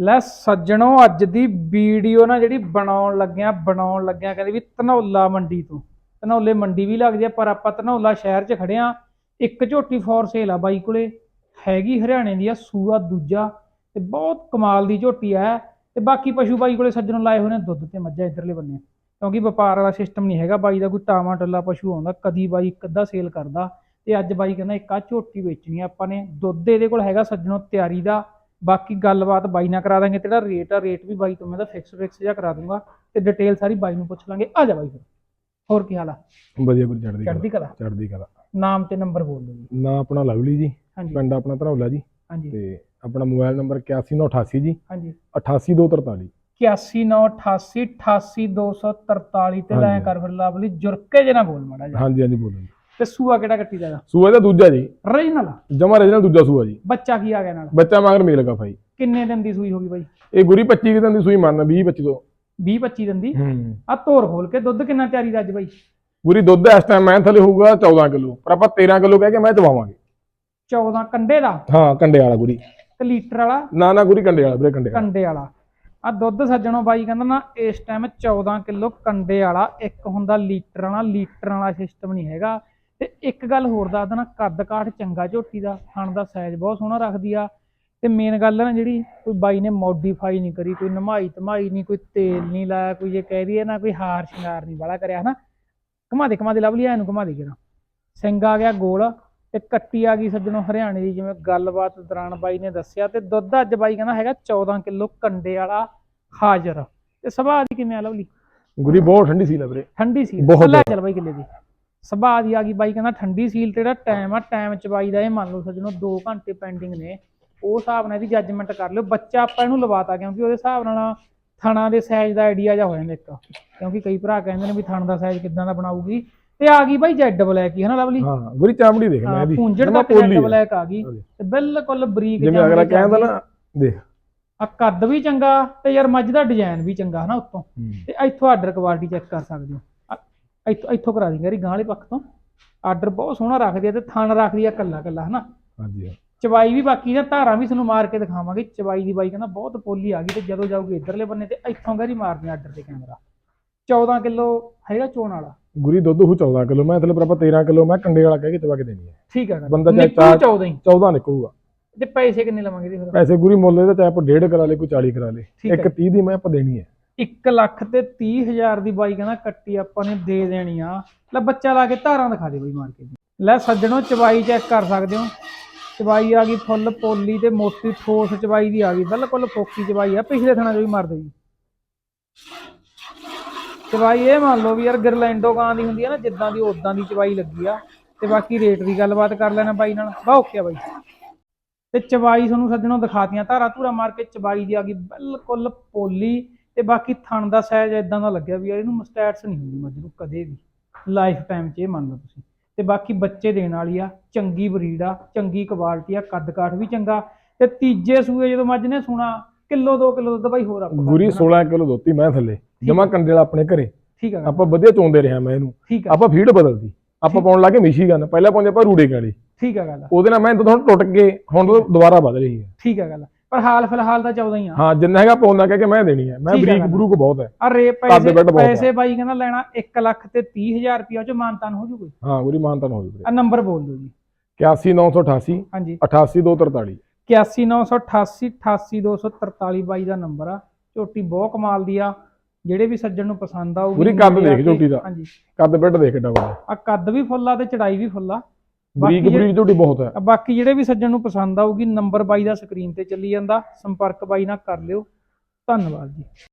ਲੈ ਸੱਜਣੋ, ਅੱਜ ਦੀ ਵੀਡੀਓ ਨਾ ਜਿਹੜੀ ਬਣਾਉਣ ਲੱਗਿਆ ਬਣਾਉਣ ਲੱਗਿਆ ਕਹਿੰਦੇ ਵੀ ਧਨੌਲਾ ਮੰਡੀ ਤੋਂ। ਧਨੌਲੇ ਮੰਡੀ ਵੀ ਲੱਗਦੀ ਆ, ਪਰ ਆਪਾਂ ਧਨੌਲਾ ਸ਼ਹਿਰ 'ਚ ਖੜੇ ਆ। ਇੱਕ ਝੋਟੀ ਫੋਰ ਸੇਲ ਆ ਬਾਈ ਕੋਲੇ। ਹੈਗੀ ਹਰਿਆਣੇ ਦੀ ਆ, ਸੂਆ ਦੂਜਾ। ਤੇ ਬਹੁਤ ਕਮਾਲ ਦੀ ਝੋਟੀ ਆ। ਤੇ ਬਾਕੀ ਪਸ਼ੂ ਬਾਈ ਕੋਲੇ ਸੱਜਣੋਂ ਲਾਏ ਹੋਏ ਨੇ ਦੁੱਧ ਤੇ ਮੱਝਾਂ ਇਧਰਲੇ ਬੰਨੇ। ਕਿਉਂਕਿ ਵਪਾਰ ਵਾਲਾ ਸਿਸਟਮ ਨਹੀਂ ਹੈਗਾ, ਬਾਈ ਦਾ ਕੋਈ ਟਾਵਾ ਟੱਲਾ ਪਸ਼ੂ ਆਉਂਦਾ, ਕਦੀ ਬਾਈ ਇੱਕ ਅੱਧਾ ਸੇਲ ਕਰਦਾ। ਤੇ ਅੱਜ ਬਾਈ ਕਹਿੰਦਾ ਇੱਕ ਆ ਝੋਟੀ ਵੇਚਣੀ ਆ ਆਪਾਂ ਨੇ। ਦੁੱਧ ਇਹਦੇ ਕੋਲ ਹੈਗਾ ਸੱਜਣੋ ਤਿਆਰੀ ਦਾ। ਬਾਕੀ ਗੱਲਬਾਤ ਬਾਈ ਨਾਲ ਕਰਾ ਦਾਂਗੇ ਤੇ ਜਿਹੜਾ ਰੇਟ ਆ ਰੇਟ ਵੀ ਬਾਈ ਤੋਂ ਮੈਂ ਤਾਂ ਫਿਕਸ ਫਿਕਸ ਜਿਹਾ ਕਰਾ ਦੂੰਗਾ ਤੇ ਡਿਟੇਲ ਸਾਰੀ ਬਾਈ ਨੂੰ ਪੁੱਛ ਲਾਂਗੇ। ਆ ਜਾ ਬਾਈ ਫਿਰ। ਹੋਰ ਕੀ ਹਾਲ ਆ? ਵਧੀਆ ਗੁਰ ਚੜਦੀ ਚੜ੍ਹਦੀ ਕਲਾ? ਚੜਦੀ ਕਲਾ। ਨਾਮ ਤੇ ਨੰਬਰ ਬੋਲ ਦਿਓ ਜੀ। ਨਾ ਆਪਣਾ ਲਵਲੀ ਜੀ ਹਾਂਜੀ। ਪਿੰਡ ਆਪਣਾ ਧਰੌਲਾ ਜੀ। ਹਾਂਜੀ। ਤੇ ਆਪਣਾ ਮੋਬਾਈਲ ਨੰਬਰ 8198 ਜੀ। ਹਾਂਜੀ। 88243 8198288243 ਤੇ ਲੈ ਹਾਂਜੀ। ਕਰ ਫਿਰ ਲਵਲੀ। ਜੁਰਕੇ ਜੇ ਨਾ ਬੋਲ ਮਾੜਾ ਜਾ ਹਾਂਜੀ ਹਾਂਜੀ ਬੋਲੋ ਜੀ। ਤੇ ਸੂਆ ਕਿਹੜਾ ਕੱਟੀ ਦਾ ਸੂਆ ਦਾ ਦੂਜਾ ਜੀ। ਰੀਜਨਲ ਜਮਾ ਰੇਜਨਲ ਦੂਜਾ ਸੂਆ ਜੀ। ਬੱਚਾ ਕੀ ਆ ਗਿਆ ਨਾਲ? ਬੱਚਾ ਮਗਰ ਮੇਲ ਗਾ ਭਾਈ। ਕਿੰਨੇ ਦਿਨ ਦੀ ਸੂਈ ਹੋਗੀ ਬਾਈ? ਇਹ ਗੁਰੀ 25 ਕਿ ਦਿਨ ਦੀ ਸੂਈ ਮੰਨ 20 25 ਤੋਂ। 20 25 ਦਿਨ ਦੀ? ਹੂੰ। ਆ ਧੋਰ ਖੋਲ ਕੇ ਦੁੱਧ ਕਿੰਨਾ ਤਿਆਰੀ ਦਾ ਅੱਜ ਬਾਈ? ਗੁਰੀ ਦੁੱਧ ਇਸ ਟਾਈਮ ਮੈਂ ਥੱਲੇ ਹੋਊਗਾ 14 ਕਿਲੋ। ਪਰ ਆਪਾਂ 13 ਕਿਲੋ ਕਹਿ ਕੇ ਮੈਂ ਚਵਾਵਾਂਗੇ। 14 ਕੰਡੇ ਦਾ? ਹਾਂ ਕੰਡੇ ਵਾਲਾ ਗੁਰੀ। ਇੱਕ ਲੀਟਰ ਵਾਲਾ? ਨਾ ਨਾ ਗੁਰੀ ਕੰਡੇ ਵਾਲਾ ਵੀਰੇ ਕੰਡੇ ਵਾਲਾ। ਕੰਡੇ ਵਾਲਾ। ਆ ਦੁੱਧ ਸੱਜਣੋ ਬਾਈ ਕਹਿੰਦਾ ਨਾ ਇਸ ਟਾਈਮ 14 ਕਿਲੋ ਕੰਡੇ ਵਾਲਾ ਇੱਕ ਹੁੰਦਾ ਲੀਟਰ ਵਾਲਾ। ਲੀਟਰ ਵਾਲਾ ਸਿਸਟਮ ਨਹੀਂ ਹੈਗਾ। ਤੇ ਇੱਕ ਗੱਲ ਹੋਰ ਦੱਸ ਦੇਣਾ ਕੱਦ ਕਾਠ ਚੰਗਾ ਝੋਟੀ ਦਾ ਥਣ ਦਾ ਸਾਈਜ਼ ਬਹੁਤ ਸੋਹਣਾ ਰੱਖਦੀ ਆ। ਤੇ ਮੇਨ ਗੱਲ ਨਾ ਜਿਹੜੀ ਕੋਈ ਬਾਈ ਨੇ ਮੋਡੀਫਾਈ ਨਹੀਂ ਕਰੀ ਕੋਈ ਨਮਾਈ ਧਮਾਈ ਨਹੀਂ ਕੋਈ ਤੇਲ ਨਹੀਂ ਲਾਇਆ ਕੋਈ ਜੇ ਕਹਿ ਦਈਏ ਨਾ ਕੋਈ ਹਾਰ ਸ਼ਿੰਗਾਰ ਨਹੀਂ ਵਾਲਾ ਕਰਿਆ ਹਨਾ। ਘੁਮਾ ਦੇ ਘੁਮਾ ਦੇ ਲਵਲੀ ਐਨੂੰ ਘੁਮਾ ਦੇ ਕਿਰਾ ਸਿੰਘ ਆ ਗਿਆ ਗੋਲ ਤੇ ਕੱਟੀ ਆ ਗਈ ਸੱਜਣੋ ਹਰਿਆਣੇ ਦੀ ਜਿਵੇਂ ਗੱਲਬਾਤ ਦੌਰਾਨ ਬਾਈ ਨੇ ਦੱਸਿਆ ਤੇ ਦੁੱਧ ਅੱਜ ਬਾਈ ਕਹਿੰਦਾ ਹੈਗਾ 14 ਕਿਲੋ ਕੰਡੇ ਵਾਲਾ ਹਾਜ਼ਰ। ਤੇ ਸੁਭਾਅ ਦੀ ਕਿਵੇਂ ਆ ਲਵਲੀ? ਗੁਰੀ ਬਹੁਤ ਠੰਡੀ ਸੀ ਲੈ ਵੀਰੇ। ਠੰਡੀ ਬਹੁਤ ਲੈ। ਚੱਲ ਬਾਈ ਕਿੱਲੇ ਦੀ। ਸੁਭਾਅ ਦੀ ਆ ਗਈ ਬਾਈ ਕਹਿੰਦਾ ਠੰਡੀ ਸੀਲ ਤੇ ਜਿਹੜਾ ਟਾਈਮ ਆ ਟਾਈਮ ਚ ਬਾਈ ਦਾ ਇਹ ਮੰਨ ਲਓ ਸੱਜਣੋ 2 ਘੰਟੇ ਪੈਂਡਿੰਗ ਨੇ ਉਹ ਹਿਸਾਬ ਨਾਲ ਇਹਦੀ ਜੱਜਮੈਂਟ ਕਰ ਲਿਓ। ਬੱਚਾ ਆਪਾਂ ਇਹਨੂੰ ਲਵਾਤਾ ਕਿਉਂਕਿ ਉਹਦੇ ਹਿਸਾਬ ਨਾਲ ਥਣਾ ਦੇ ਸਾਈਜ਼ ਦਾ ਆਈਡੀਆ ਜਾ ਹੋ ਜਾਂਦਾ ਇੱਕ। ਕਿਉਂਕਿ ਕਈ ਭਰਾ ਕਹਿੰਦੇ ਨੇ ਵੀ ਥਣ ਦਾ ਸਾਈਜ਼ ਕਿੱਦਾਂ ਦਾ ਬਣਾਊਗੀ। ਤੇ ਆ ਗਈ ਬਾਈ ਜੈਡ ਬਲੈਕ ਹੀ ਹਨਾ ਲਵਲੀ? ਹਾਂ ਗੁਰੀ ਚਾਮੜੀ ਦੇਖ ਮੈਂ ਇਹਦੀ ਪੁੰਜੜ ਪੋਲੀ ਜੈਡ। ਬਲੈਕ ਆ ਗਈ। ਤੇ ਬਿਲਕੁਲ ਬਰੀਕ ਜਿਵੇਂ ਅਗਲਾ ਕਹਿੰਦਾ। ਨਾ ਦੇਖ। ਆ ਕੱਦ ਵੀ ਚੰਗਾ ਤੇ ਯਾਰ ਮੱਝ ਦਾ ਡਿਜ਼ਾਈਨ ਵੀ ਚੰਗਾ ਹਨਾ ਉੱਤੋਂ। ਤੇ ਇੱਥੋਂ ਆਰਡਰ ਕੁਆਲਿਟੀ ਚੈੱਕ ਕਰ ਸਕਦੇ ਹੋ। ਇੱਥੋਂ ਇੱਥੋਂ ਕਰਾ ਦਿੰਗੇ ਰੀ ਗਾਂ ਵਾਲੇ ਪੱਖ ਤੋਂ। ਆਰਡਰ ਬਹੁਤ ਸੋਹਣਾ ਰੱਖਦੀ ਆ ਤੇ ਥਣ ਰੱਖਦੀ ਆ ਕੱਲਾ ਕੱਲਾ ਹਨਾ? ਹਾਂਜੀ ਚਵਾਈ ਵੀ ਬਾਕੀ ਦਾ ਧਾਰਾਂ ਵੀ ਤੁਹਾਨੂੰ ਮਾਰ ਕੇ ਦਿਖਾਵਾਂਗੇ। ਚਵਾਈ ਦੀ ਬਾਈ ਕਹਿੰਦਾ ਬਹੁਤ ਪੋਲੀ ਆ ਗਈ ਤੇ ਜਦੋਂ ਜਾਊਗੀ ਇਧਰਲੇ ਬੰਨੇ ਤੇ ਇੱਥੋਂ ਗਰੀ ਮਾਰਦੇ ਆਰਡਰ ਤੇ ਕੈਮਰਾ। 14 ਕਿਲੋ ਹੈਗਾ ਚੋਣ ਵਾਲਾ। ਗੁਰੀ ਦੁੱਧ ਉਹ 14 ਕਿਲੋ ਮੈਂ ਪਰ ਆਪਾਂ 13 ਕਿਲੋ ਮੈਂ ਕੰਡੇ ਵਾਲਾ ਕਹਿ ਕੇ ਚਵਾ ਕੇ ਦੇਣੀ ਹੈ ਠੀਕ ਹੈ ਬੰਦਾ ਚਾਹੇ ਨਿਕਲੂ ਚਾਰ- 14 ਹੀ। 14 ਨਿਕਲੂਗਾ। ਤੇ ਪੈਸੇ ਕਿੰਨੇ ਲਵਾਂਗੇ ਇਹਦੇ ਫਿਰ? ਪੈਸੇ ਗੁਰੀ ਮੁੱਲ ਇਹਦਾ ਚਾਹੇ ਆਪਾਂ 1.5 ਕਰਾ ਲੇ ਕੋਈ 40 ਕਰਾ ਲੇ। ਇੱਕ ਹੈ। 30 ਦੀ ਮੈਂ ਆਪਾਂ ਦੇਣੀ ਹੈ 1 ਲੱਖ ਤੇ 30 ਹਜ਼ਾਰ ਦੀ ਬਾਈ ਕਹਿੰਦਾ ਕੱਟੀ ਆਪਾਂ ਨੇ ਦੇ ਦੇਣੀ ਆ। ਲੈ ਬੱਚਾ ਲਾ ਕੇ ਧਾਰਾਂ ਦਿਖਾ ਦੇ ਬਾਈ ਮਾਰ ਕੇ ਲੈ ਸੱਜਣੋ ਚਵਾਈ ਚੈੱਕ ਕਰ ਸਕਦੇ ਹੋ। ਚਵਾਈ ਆ ਗਈ ਫੁੱਲ ਪੋਲੀ ਤੇ ਮੋਟੀ ਠੋਸ ਚਵਾਈ ਦੀ ਆ ਗਈ। ਬਿਲਕੁਲ ਫੋਕੀ ਚਵਾਈ ਆ, ਪਿਛਲੇ ਥਣਾ ਜੋ ਵੀ ਮਾਰ ਦੇ ਜੀ। ਚਵਾਈ ਇਹ ਮੰਨ ਲਓ ਵੀ ਯਾਰ ਗਰਲੈਂਡੋ ਗਾਂ ਦੀ ਹੁੰਦੀ ਆ ਨਾ, ਜਿੱਦਾਂ ਦੀ ਉਦਾਂ ਦੀ ਚਵਾਈ ਲੱਗੀ ਆ। ਤੇ ਬਾਕੀ ਰੇਟ ਦੀ ਗੱਲਬਾਤ ਕਰ ਲੈਣਾ ਬਾਈ ਨਾਲ। ਬਾ ਓਕੇ ਆ ਬਾਈ। ਤੇ ਚਵਾਈ ਤੁਹਾਨੂੰ ਸੱਜਣੋ ਦਿਖਾਤੀਆਂ। ਧਾਰਾ ਧੂਰਾ ਮਾਰ ਕੇ ਚਵਾਈ ਦੀ ਆ ਗਈ। ਬਿਲਕੁਲ ਪੋਲੀ ਤੇ ਬਾਕੀ ਥਣ ਦਾ ਸਾਈਜ਼ ਇਦਾਂ ਦਾ ਲੱਗਿਆ ਵੀ ਯਾਰ ਇਹਨੂੰ ਮਸਟੈਟਸ ਨਹੀਂ ਹੁੰਦੀ ਮੱਝ ਨੂੰ ਕਦੇ ਵੀ। ਲਾਈਫ ਟਾਈਮ 'ਚ ਇਹ ਮੰਨ ਲਓ ਤੁਸੀਂ। ਤੇ ਬਾਕੀ ਬੱਚੇ ਦੇਣ ਵਾਲੀ ਆ ਚੰਗੀ ਬਰੀਡ ਆ ਚੰਗੀ ਕੁਆਲਿਟੀ ਆ ਕੱਦ ਕਾਠ ਵੀ ਚੰਗਾ। ਤੇ ਤੀਜੇ ਸੂਏ ਜਦੋਂ ਮੱਝ ਨੇ ਸੁਣਾ ਕਿਲੋ 2 ਕਿਲੋ ਦੁੱਧ ਬਾਈ ਹੋਰ ਆਪਾਂ ਗੁਰੀ ਦੇਣਾ। 16 ਕਿਲੋ ਦੋਤੀ ਮੈਂ ਥੱਲੇ। ਜਮਾ ਕੰਡੇ ਵਾਲਾ ਆਪਣੇ ਘਰੇ। ਠੀਕ ਆ। ਆਪਾਂ ਵਧੀਆ ਚੋਂਦੇ ਰਿਹਾ ਮੈਂ ਇਹਨੂੰ। ਆਪਾਂ ਫੀਡ ਬਦਲਦੀ ਆਪਾਂ ਪਾਉਣ ਲੱਗੇ ਮਿਸ਼ੀਗਨ ਪਹਿਲਾਂ ਪਾਉਂਦੇ ਆਪਾਂ ਰੂੜੇ ਕਾਲੀ। ਠੀਕ ਆ ਗੱਲ ਉਹਦੇ ਨਾਲ ਮੈਂ ਦੁੱਧ ਹੁਣ ਟੁੱਟ ਕੇ ਹੁਣ ਦੁਬਾਰਾ ਵੱਧ ਰਹੀ ਹੈ। ਠੀਕ ਆ ਗੱਲ ਪਰ ਹਾਲ ਫਿਲਹਾਲ ਤਾਂ 14 ਹੀ ਆ। ਹਾਂ ਜਿੰਨਾ ਹੈਗਾ ਪਾਉਂਦਾ ਕਹਿ ਕੇ ਮੈਂ ਦੇਣੀ ਹੈ ਮੈਂ ਠੀਕ ਬਰੀਕ ਗੱਲ। ਬਰੂਕ ਬਹੁਤ ਹੈ ਆ ਰੇ ਪੈਸੇ ਵੱਢ ਬਹੁਤ ਆ। ਪੈਸੇ ਬਾਈ ਕਹਿੰਦਾ ਲੈਣਾ 1 ਲੱਖ ਤੇ 30 ਹਜ਼ਾਰ ਰੁਪਇਆ ਚ ਮਾਨਤਾਨ ਹੋ ਜੂ ਕੋਈ? ਹਾਂ ਗੁਰੀ ਮਾਨਤਨ ਹੋ ਜੂ ਆ ਨੰਬਰ ਬੋਲ ਦਿਓ ਜੀ। 81988 ਹਾਂਜੀ। 88243 81988 88243 ਬਾਈ ਦਾ ਨੰਬਰ ਆ। ਝੋਟੀ ਬਹੁਤ ਕਮਾਲ ਦੀ ਆ। ਜਿਹੜੇ ਵੀ ਸੱਜਣ ਨੂੰ ਪਸੰਦ ਆਊਗੀ ਪੂਰੀ ਕੱਦ ਦੇਖ ਝੋਟੀ ਦਾ। ਹਾਂਜੀ। ਕੱਦ ਬੈੱਡ ਦੇਖ ਵੱਡਾ। ਆ ਕੱਦ ਵੀ ਫੁੱਲਾ ਤੇ ਚੜਾਈ ਵੀ ਫੁੱਲਾ ਬਰੀਕ ਬਰੀਕ ਝੋਟੀ ਬਹੁਤ ਹੈ। ਬਾਕੀ ਜਿਹੜੇ ਵੀ ਸੱਜਣ ਨੂੰ ਪਸੰਦ ਆਊਗੀ ਨੰਬਰ ਬਾਈ ਦਾ ਸਕਰੀਨ ਤੇ ਚੱਲੀ ਜਾਂਦਾ ਸੰਪਰਕ ਬਾਈ ਨਾਲ ਕਰ ਲਿਓ। ਧੰਨਵਾਦ ਜੀ।